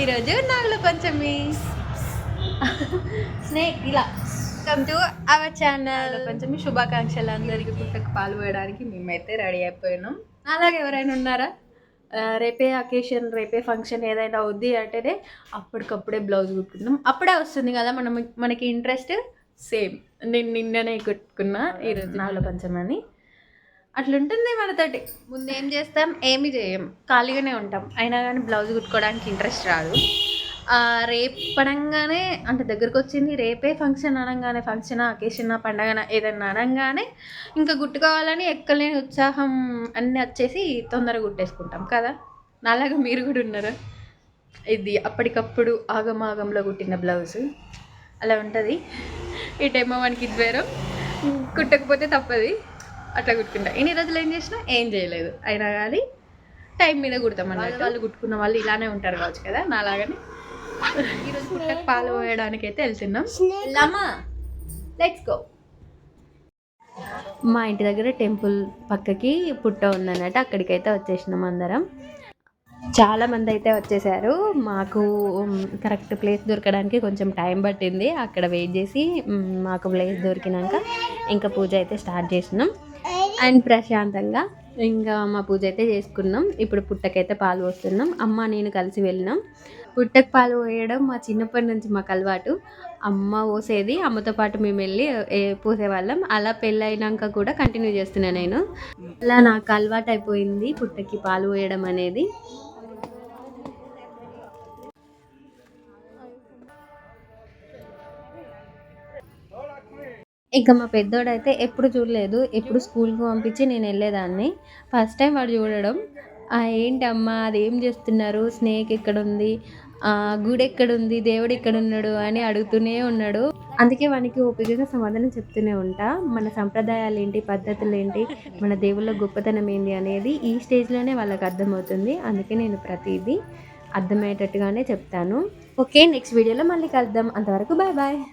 ఈరోజు నాగుల పంచమి. స్నేక్ ఇలా welcome to our channel Panchami శుభాకాంక్షలు అందరికీ పుట్టకు పాలు పోయడానికి మేమైతే రెడీ అయిపోయినాం. అలాగే ఎవరైనా ఉన్నారా? రేపే అకేషన్ రేపే ఫంక్షన్ ఏదైనా అవుద్ది అంటేనే అప్పటికప్పుడే బ్లౌజ్ కుట్టుకుందాం. అప్పుడే వస్తుంది కదా మనం మనకి ఇంట్రెస్ట్ సేమ్. నేను నిన్ననే కుట్టుకున్నా ఈరోజు నాగుల పంచమి అని అట్లుంటుంది మనతోటి ముందు ఏం చేస్తాం? ఏమి చేయం. ఖాళీగానే ఉంటాం. అయినా కానీ బ్లౌజ్ కుట్టుకోవడానికి ఇంట్రెస్ట్ రాదు. రేపు పడంగానే అంటే దగ్గరకు వచ్చింది రేపే ఫంక్షన్ అనగానే ఫంక్షన్ అకేషన్ పండగన ఏదైనా అనగానే ఇంకా గుట్టుకోవాలని ఎక్కలేని ఉత్సాహం అన్నీ వచ్చేసి తొందరగా గుట్టేసుకుంటాం కదా? నాలాగా మీరు కూడా ఉన్నారా? ఇది అప్పటికప్పుడు ఆగమాగంలో కుట్టిన బ్లౌజ్. అలా ఉంటుంది. ఈ టైం మనకి ద్వేరం కుట్టకపోతే తప్పది. అట్లా కుట్టుకుంటా. ఇన్ని రోజులు ఏం చేసినా ఏం చేయలేదు. అయినా కానీ టైం మీద కుడతాం అన్నట్టు. వాళ్ళు కుట్టుకున్న వాళ్ళు ఇలానే ఉంటారు కావచ్చు కదా నాలాగానే. ఈరోజు పుట్టకు పాలు పోయడానికి అయితే వెళ్తున్నాం లమ్మా లెట్స్ గో మా ఇంటి దగ్గర టెంపుల్ పక్కకి పుట్ట ఉందన్నట్టు అక్కడికైతే వచ్చేసినాం అందరం. చాలా మంది అయితే వచ్చేసారు. మాకు కరెక్ట్ ప్లేస్ దొరకడానికి కొంచెం టైం పట్టింది. అక్కడ వెయిట్ చేసి మాకు ప్లేస్ దొరికినాక ఇంకా పూజ అయితే స్టార్ట్ చేసినాం. అండ్ ప్రశాంతంగా ఇంకా మా పూజ అయితే చేసుకున్నాం. ఇప్పుడు పుట్టకైతే పాలు పోస్తున్నాం. అమ్మ నేను కలిసి వెళ్ళినాం. పుట్టకు పాలు పోయడం మా చిన్నప్పటి నుంచి మాకు అలవాటు. అమ్మ పోసేది అమ్మతో పాటు మేము వెళ్ళి పోసేవాళ్ళం అలా పెళ్ళైనాక కూడా కంటిన్యూ చేస్తున్నాను నేను. అలా నాకు అలవాటు అయిపోయింది పుట్టకి పాలు పోయడం అనేది. ఇంకా మా పెద్దోడైతే ఎప్పుడు చూడలేదు ఎప్పుడు స్కూల్కి పంపించి నేను వెళ్ళేదాన్ని. ఫస్ట్ టైం వాడు చూడడం. "ఆ, ఏంటమ్మా అది ఏం చేస్తున్నారు? స్నేక్ ఎక్కడ ఉంది ఆ, గుడి ఎక్కడ ఉంది దేవుడు ఎక్కడ ఉన్నాడు అని అడుగుతూనే ఉన్నాడు. అందుకే వానికి ఓపికగా సమాధానం చెప్తూనే ఉంటా. మన సంప్రదాయాలు ఏంటి? పద్ధతులు ఏంటి? మన దేవుళ్ళ గొప్పతనం ఏంటి? అనేది ఈ స్టేజ్లోనే వాళ్ళకి అర్థమవుతుంది. అందుకే నేను ప్రతిదీ అర్థమయ్యేటట్టుగానే చెప్తాను. ఓకే నెక్స్ట్ వీడియోలో మళ్ళీ కలుద్దాం. అంతవరకు బాయ్ బాయ్